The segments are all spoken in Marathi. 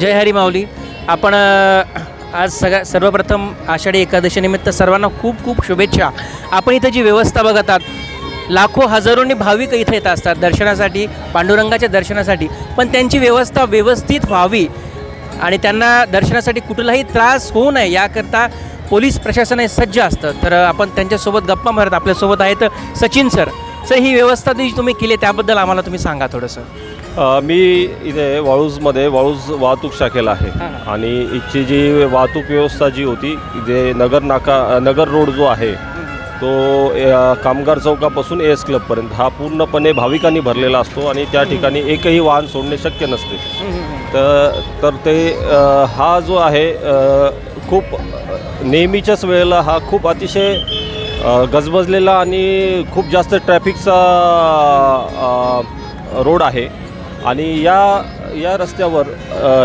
जय हरी माऊली. आपण आज सगळ्या सर्वप्रथम आषाढी एकादशीनिमित्त सर्वांना खूप खूप शुभेच्छा. आपण इथं जी व्यवस्था बघत आहात लाखो हजारोंनी भाविक इथं येत असतात दर्शनासाठी पांडुरंगाच्या दर्शनासाठी. पण त्यांची व्यवस्था व्यवस्थित व्हावी आणि त्यांना दर्शनासाठी कुठलाही त्रास होऊ नये याकरता पोलीस प्रशासन हे सज्ज असतं तर आपण त्यांच्यासोबत गप्पा मारत आपल्यासोबत आहेत सचिन सर. सर ही व्यवस्था जी तुम्ही केली त्याबद्दल आम्हाला तुम्ही सांगा थोडंसं. अ, मी इथे वाळूजमध्ये वाळूज वाहतूक शाखेला आहे. आणि इथची जी वाहतूक व्यवस्था जी होती इथे नगर नाका नगर रोड जो आहे तो अ, कामगार चौकापासून एस क्लबपर्यंत हा पूर्णपणे भाविकांनी भरलेला असतो आणि त्या ठिकाणी एकही वाहन सोडणे शक्य नसते. तर तर ते अ, हा जो आहे अ, खूप नेहमीच्याच वेळेला हा खूप अतिशय गजबजलेला आणि खूप जास्त ट्रॅफिकचा रोड आहे. आणि या या रस्त्यावर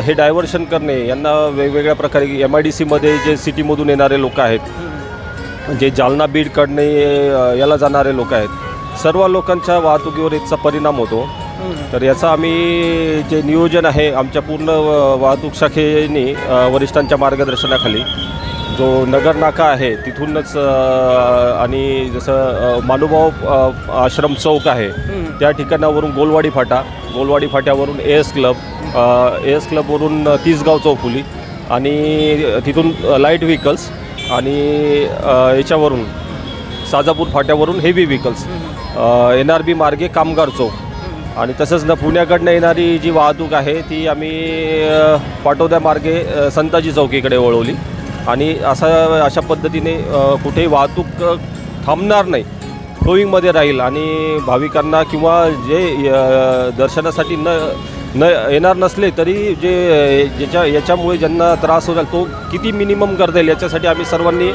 हे डायव्हर्शन करणे यांना वेगवेगळ्या प्रकारे एम आय डी सीमध्ये जे सिटीमधून येणारे लोक आहेत जे जालना बीडकडने अ, याला जाणारे लोक आहेत सर्व लोकांच्या वाहतुकीवर याचा परिणाम होतो. तर याचा आम्ही जे नियोजन आहे आमच्या पूर्ण वाहतूक शाखेने वरिष्ठांच्या मार्गदर्शनाखाली जो नगर नाका आहे तिथूनच आणि जसं मानुभाव आश्रम चौक आहे त्या ठिकाणावरून गोलवाडी फाटा Golwadi फाट्यावरून A S club A S क्लबवरून Tisgaon चौफुली आणि तिथून लाइट व्हेकल्स आणि याच्यावरून Sajapur फाट्यावरून heavy vehicles N R B मार्गे कामगार चौक. आणि तसंच न पुण्याकडनं येणारी जी वाहतूक आहे ती आम्ही पाटोद्या मार्गे संताजी चौकीकडे वळवली. आणि असा अशा पद्धतीने कुठेही वाहतूक थांबणार नाही. फ्लोईंगमध्ये राहील आणि भाविकांना किंवा जे दर्शनासाठी न न येणार नसले तरी जे ज्याच्या याच्यामुळे ज्यांना त्रास होईल तो किती मिनिमम करता येईल याच्यासाठी आम्ही सर्वांनी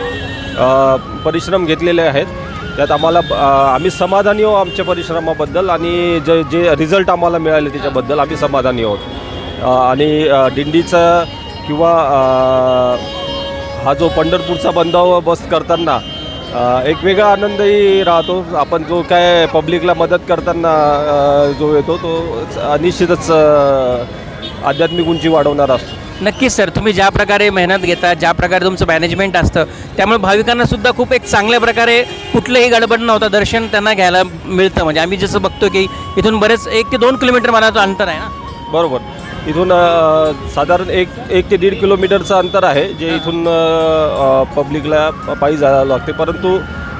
परिश्रम घेतलेले आहेत. त्यात आम्हाला आम्ही समाधानी आहोत आमच्या परिश्रमाबद्दल आणि जे जे रिझल्ट आम्हाला मिळाले त्याच्याबद्दल आम्ही समाधानी आहोत. आणि दिंडीचं किंवा हा जो पंढरपूरचा बंदोबस्त करताना एक वेगळा आनंदही राहतो. आपण जो काय पब्लिकला मदत करताना जो येतो तो निश्चितच आध्यात्मिक उंची वाढवणारा असतो. नक्कीच सर तुम्ही ज्या प्रकारे मेहनत घेता ज्या प्रकारे तुमचं मॅनेजमेंट असतं त्यामुळे भाविकांना सुद्धा खूप एक चांगल्या प्रकारे कुठलंही गडबड नव्हतं दर्शन त्यांना घ्यायला मिळतं. म्हणजे आम्ही जसं बघतो की इथून बरेच एक ते दोन किलोमीटर मनाचं अंतर आहे ना? बरोबर. इथून साधारण एक एक ते दीड किलोमीटरचं अंतर आहे जे इथून पब्लिकला पायी जायला लागते. परंतु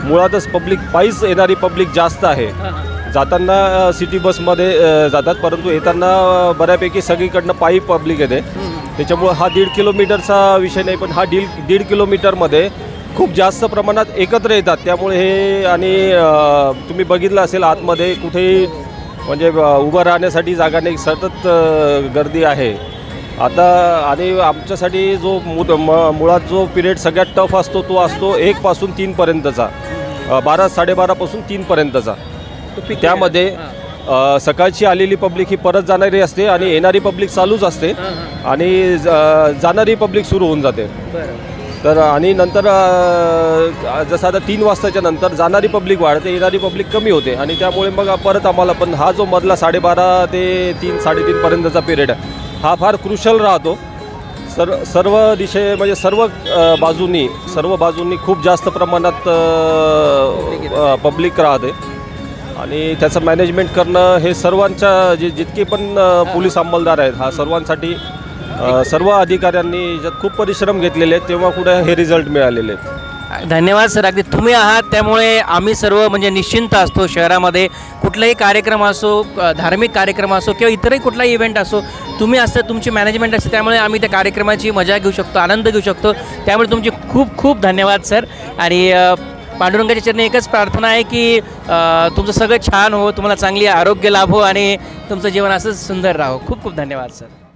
मुळातच पब्लिक पायीच येणारी पब्लिक जास्त आहे. जाताना सिटी बसमध्ये जातात परंतु येताना बऱ्यापैकी सगळीकडनं पायी पब्लिक येते. त्याच्यामुळं हा दीड किलोमीटरचा विषय नाही पण हा दीड दीड किलोमीटरमध्ये खूप जास्त प्रमाणात एकत्र येतात. त्यामुळे हे आणि तुम्ही बघितलं असेल आतमध्ये कुठेही म्हणजे उभं राहण्यासाठी जागा नाही सतत गर्दी आहे. आता आणि आमच्यासाठी जो मु- म- मुळात जो पिरियड सगळ्यात टफ असतो तो असतो एकपासून तीनपर्यंतचा. बारा साडेबारापासून तीनपर्यंतचा. त्यामध्ये सकाळची आलेली पब्लिक ही परत जाणारी असते आणि येणारी पब्लिक चालूच असते आणि ज- जाणारी पब्लिक सुरू होऊन जाते. तर आणि नंतर जसं आता तीन वाजताच्या नंतर जाणारी पब्लिक वाढते येणारी पब्लिक कमी होते. आणि त्यामुळे मग परत आम्हाला पण हा जो मधला साडेबारा ते तीन साडेतीनपर्यंतचा पिरियड आहे हा फार क्रुशल राहतो. सर सर्व दिशे म्हणजे सर्व बाजूंनी सर्व बाजूंनी खूप जास्त प्रमाणात पब्लिक राहते. आणि त्याचं मॅनेजमेंट करणं हे सर्वांच्या जे जितके पण पोलीस अंमलदार आहेत हा सर्वांसाठी सर्व अधिकाऱ्यांनी याच्यात खूप परिश्रम घेतलेले आहेत तेव्हा कुठे हे रिझल्ट मिळालेले आहेत. धन्यवाद सर. अगदी तुम्ही आहात त्यामुळे आम्ही सर्व म्हणजे निश्चिंत असतो शहरामध्ये. कुठलाही कार्यक्रम असो धार्मिक कार्यक्रम असो किंवा इतरही कुठलाही इव्हेंट असो तुम्ही असतं तुमची मॅनेजमेंट असते त्यामुळे आम्ही त्या कार्यक्रमाची मजा घेऊ शकतो आनंद घेऊ शकतो. त्यामुळे तुमचे खूप खूप धन्यवाद सर. आणि पांडुरंगाच्या चरणी एकच प्रार्थना आहे की तुमचं सगळं छान हो तुम्हाला चांगली आरोग्य लाभो आणि तुमचं जीवन असंच सुंदर राहो. खूप खूप धन्यवाद सर.